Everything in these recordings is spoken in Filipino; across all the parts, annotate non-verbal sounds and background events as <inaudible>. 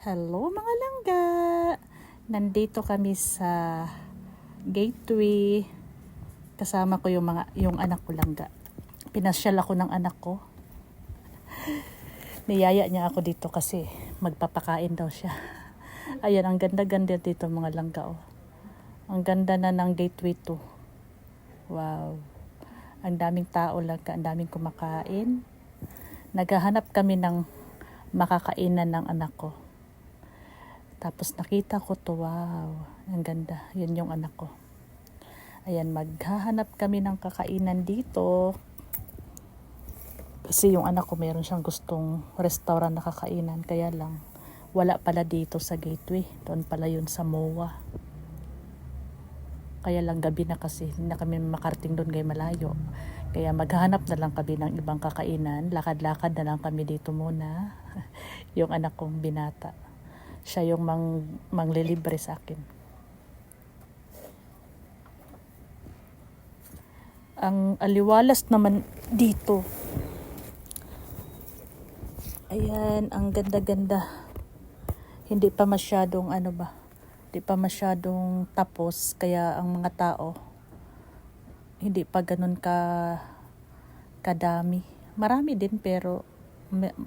Hello mga langga! Nandito kami sa gateway. Kasama ko yung mga yung anak ko langga. Pinasyal ako ng anak ko. <laughs> Niyaya niya ako dito kasi magpapakain daw siya. Ayan, ang ganda-ganda dito mga langga oh. Ang ganda na ng gateway to. Wow. Ang daming tao langga, ang daming kumakain. Naghahanap kami ng makakainan ng anak ko. Tapos nakita ko to, wow, ang ganda. Yan yung anak ko. Ayan, maghahanap kami ng kakainan dito. Kasi yung anak ko meron siyang gustong restaurant na kakainan. Kaya lang, wala pala dito sa gateway. Doon pala yun sa MOA. Kaya lang gabi na kasi, hindi na kami makarting doon kay malayo. Kaya maghahanap na lang kami ng ibang kakainan. Lakad-lakad na lang kami dito muna. <laughs> yung anak kong binata siya yung mang, manglilibre sa akin. Ang aliwalas naman dito. Ayan, ang ganda-ganda. Hindi pa masyadong ano ba, hindi pa masyadong tapos kaya ang mga tao hindi pa ganun ka kadami. Marami din pero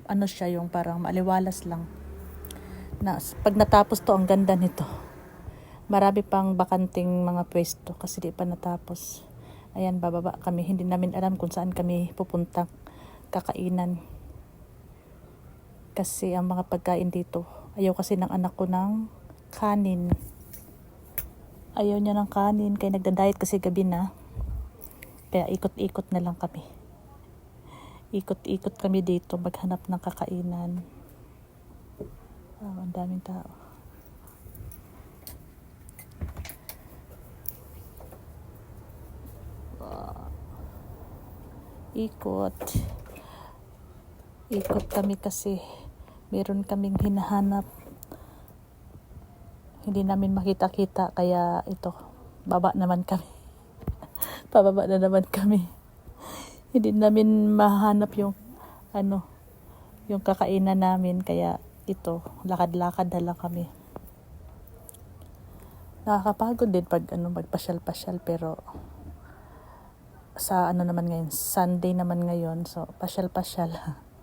ano siya yung parang maliwalas lang na pag natapos to ang ganda nito. Marami pang bakanting mga pwesto kasi di pa natapos. Ayan bababa kami. Hindi namin alam kung saan kami pupunta. Kakainan. Kasi ang mga pagkain dito ayaw kasi ng anak ko ng kanin. Ayaw niya ng kanin kaya nagda-diet kasi gabi na. Kaya ikot-ikot na lang kami. Ikot-ikot kami dito maghanap ng kakainan Wow, ang daming tao. Wow. Ikot. Ikot kami kasi meron kaming hinahanap. Hindi namin makita-kita kaya ito, baba naman kami. <laughs> Pababa na naman kami. Hindi namin mahanap yung ano, yung kakainan namin kaya ito, lakad-lakad na lang kami. Nakakapagod din pag ano, magpasyal-pasyal pero sa ano naman ngayon, Sunday naman ngayon, so pasyal-pasyal.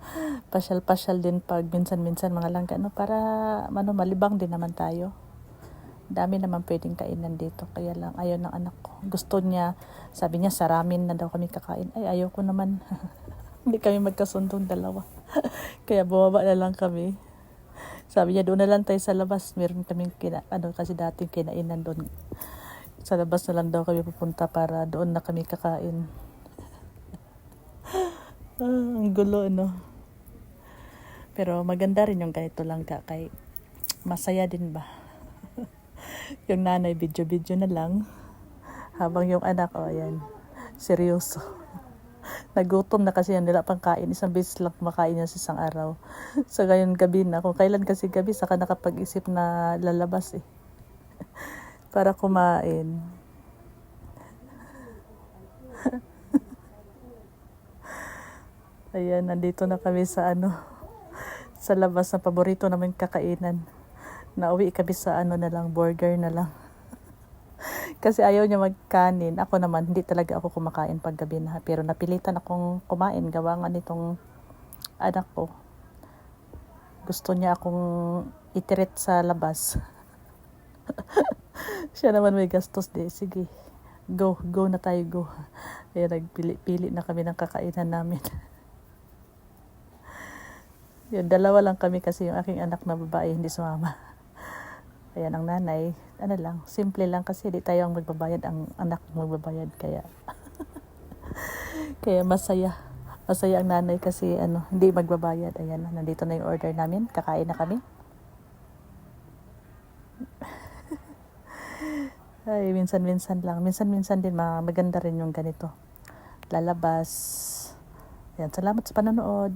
<laughs> pasyal-pasyal din pag minsan-minsan mga langga, ano, para ano, malibang din naman tayo. Dami naman pwedeng kainan dito, kaya lang ayaw ng anak ko. Gusto niya, sabi niya, sa ramen na daw kami kakain. Ay, ayaw ko naman. <laughs> Hindi kami magkasundong dalawa. <laughs> kaya bumaba na lang kami. Sabi niya, doon na lang tayo sa labas. Meron kaming kina, ano, kasi dati kinainan doon. Sa labas na lang daw kami pupunta para doon na kami kakain. <laughs> ah, ang gulo, no? Pero maganda rin yung ganito lang ka kay masaya din ba? <laughs> yung nanay video-video na lang. Habang yung anak, oh, ayan, seryoso. <laughs> Nagutom na kasi yan, nila pang kain. Isang beses lang kumakain yan sa isang araw. <laughs> So, ngayon gabi na. Kung kailan kasi gabi, saka nakapag-isip na lalabas eh. <laughs> Para kumain. Ayan, nandito na kami sa ano, sa labas na paborito namin kakainan. Nauwi kami sa ano na lang, burger na lang. Kasi ayaw niya magkanin. Ako naman, hindi talaga ako kumakain pag gabi na. Pero napilitan akong kumain. Gawa nga nitong anak ko. Gusto niya akong itirit sa labas. <laughs> Siya naman may gastos di. Sige, go, go na tayo, go. Kaya nagpili-pili na kami ng kakainan namin. <laughs> Yun, dalawa lang kami kasi yung aking anak na babae hindi sumama. Ayan ang nanay, ano lang, simple lang kasi di tayo ang magbabayad, ang anak magbabayad kaya <laughs> kaya masaya. Masaya ang nanay kasi ano, hindi magbabayad. Ayan, nandito na yung order namin. Kakain na kami. <laughs> Ay, minsan-minsan lang. Minsan-minsan din ma- maganda rin yung ganito. Lalabas. Ayan, salamat sa panonood.